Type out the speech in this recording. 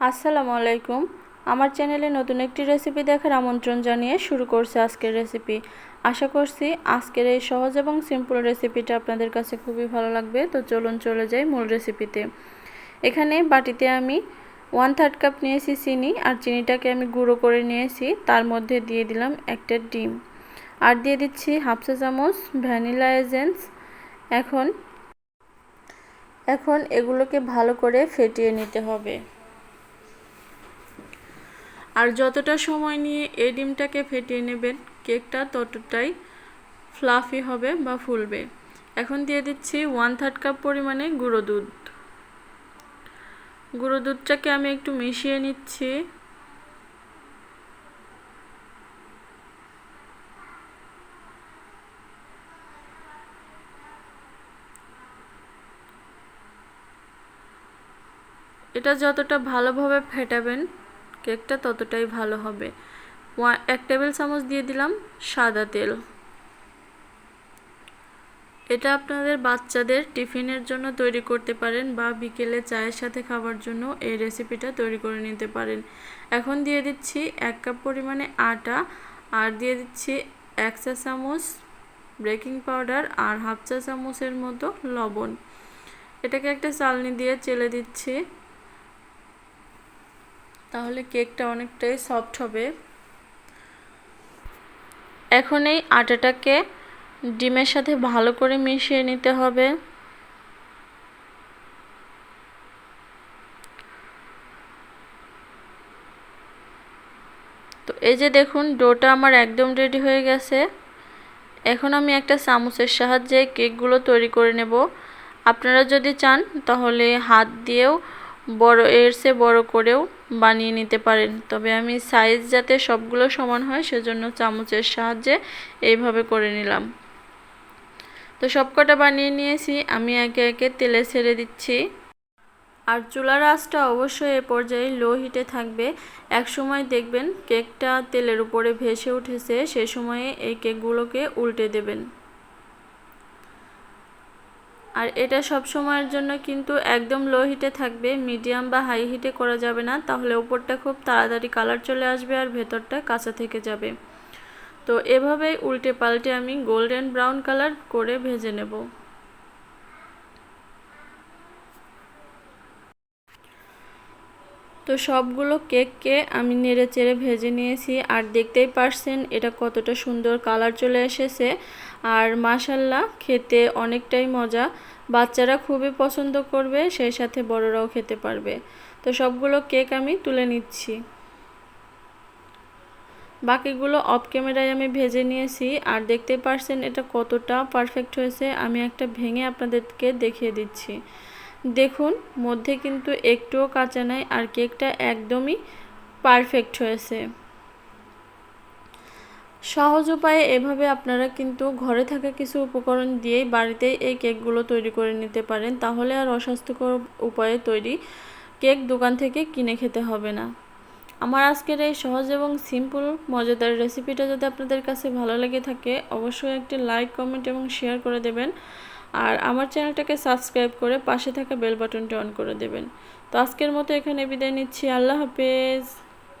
আসসালামু আলাইকুম। আমার চ্যানেলে নতুন একটি রেসিপি দেখার আমন্ত্রণ জানিয়ে শুরু করছি আজকের রেসিপি। আশা করছি আজকের এই সহজ এবং সিম্পল রেসিপিটা আপনাদের কাছে খুবই ভালো লাগবে। তো চলুন চলে যাই মূল রেসিপিতে। এখানে বাটিতে আমি ওয়ান থার্ড কাপ নিয়েছি চিনি আর চিনিটাকে আমি গুঁড়ো করে নিয়েছি। তার মধ্যে দিয়ে দিলাম একটা ডিম। আর দিয়ে দিচ্ছি হাফ চা চামচ ভ্যানিলা এজেন্স এখন এখন এগুলোকে ভালো করে ফেটিয়ে নিতে হবে। আর যতটা সময় নিয়ে এই ডিমটাকে ফেটিয়ে নেবেন, কেকটা ততটাই ফ্লাফি হবে বা ফুলবে। এখন দিয়ে দিচ্ছি ওয়ান থার্ড কাপ পরিমাণে গুঁড়ো দুধ। গুঁড়ো দুধটাকে আমি একটু মিশিয়ে নিচ্ছি। এটা যতটা ভালোভাবে ফেটাবেন কেকটা ততটাই ভালো হবে। এক টেবিল চামচ দিয়ে দিলাম সাদা তেল। এটা আপনাদের বাচ্চাদের টিফিনের জন্য তৈরি করতে পারেন বা বিকেলে চায়ের সাথে খাবার জন্য এই রেসিপিটা তৈরি করে নিতে পারেন। এখন দিয়ে দিচ্ছি এক কাপ পরিমাণে আটা আর দিয়ে দিচ্ছি এক চা চামচ বেকিং পাউডার আর হাফ চা চামচের মতো লবণ। এটাকে একটা চালনি দিয়ে চেলে দিচ্ছি। তাহলে কেকটা অনেকটাই সফট হবে। এখন এই আটাটাকে ডিমের সাথে ভালো করে মিশিয়ে নিতে হবে। তো এই যে দেখুন, ডোটা আমার একদম রেডি হয়ে গেছে। এখন আমি একটা চামচের সাহায্যে কেকগুলো তৈরি করে নেব। আপনারা যদি চান, তাহলে হাত দিয়েও বড়, এর সে বড় করেও বানিয়ে নিতে পারেন। তবে আমি সাইজ যাতে সবগুলো সমান হয়, সেজন্য চামচের সাহায্যে এইভাবে করে নিলাম। তো সবকটা বানিয়ে নিয়েছি, আমি একে একে তেলে ছেড়ে দিচ্ছি। আর চুলার আঁচটা অবশ্যই এ পর্যায়ে লো হিটে থাকবে। এক সময় দেখবেন কেকটা তেলের উপরে ভেসে উঠেছে, সে সময়ে এই কেকগুলোকে উল্টে দেবেন। আর এটা সব সময়ের জন্য কিন্তু একদম লো হিটে থাকবে মিডিয়াম বা হাই হিটে করা যাবে না, তাহলে ওপরটা খুব তাড়াতাড়ি কালার চলে আসবে আর ভেতরটা কাঁচা থেকে যাবে। তো এভাবেই উল্টে পাল্টে আমি গোল্ডেন ব্রাউন কালার করে ভেজে নেব। তো সবগুলো কেককে আমি নেড়ে চেড়ে ভেজে নিয়েছি। আর দেখতেই পারছেন এটা কতটা সুন্দর কালার চলে এসেছে। আর মাসাল্লা খেতে অনেকটাই মজা। বাচ্চারা খুবই পছন্দ করবে, সেই সাথে বড়রাও খেতে পারবে। তো সবগুলো কেক আমি তুলে নিচ্ছি। বাকিগুলো অফ ক্যামেরায় আমি ভেজে নিয়েছি। আর দেখতে পারছেন এটা কতটা পারফেক্ট হয়েছে। আমি একটা ভেঙে আপনাদেরকে দেখিয়ে দিচ্ছি। দেখুন, মধ্যে কিন্তু একটুও কাঁচা নাই আর কেকটা একদমই পারফেক্ট হয়েছে। সহজ উপায়ে এভাবে আপনারা কিন্তু ঘরে থাকা কিছু উপকরণ দিয়েই বাড়িতেই এই কেকগুলো তৈরি করে নিতে পারেন। তাহলে আর অস্বাস্থ্যকর উপায়ে তৈরি কেক দোকান থেকে কিনে খেতে হবে না। আমার আজকের এই সহজ এবং সিম্পল মজাদার রেসিপিটা যদি আপনাদের কাছে ভালো লেগে থাকে, অবশ্যই একটি লাইক কমেন্ট এবং শেয়ার করে দেবেন। আর আমার চ্যানেলটাকে সাবস্ক্রাইব করে পাশে থাকা বেল বাটনটা অন করে দেবেন। তো আজকের মতো এখানে বিদায় নিচ্ছি। আল্লাহ হাফেজ।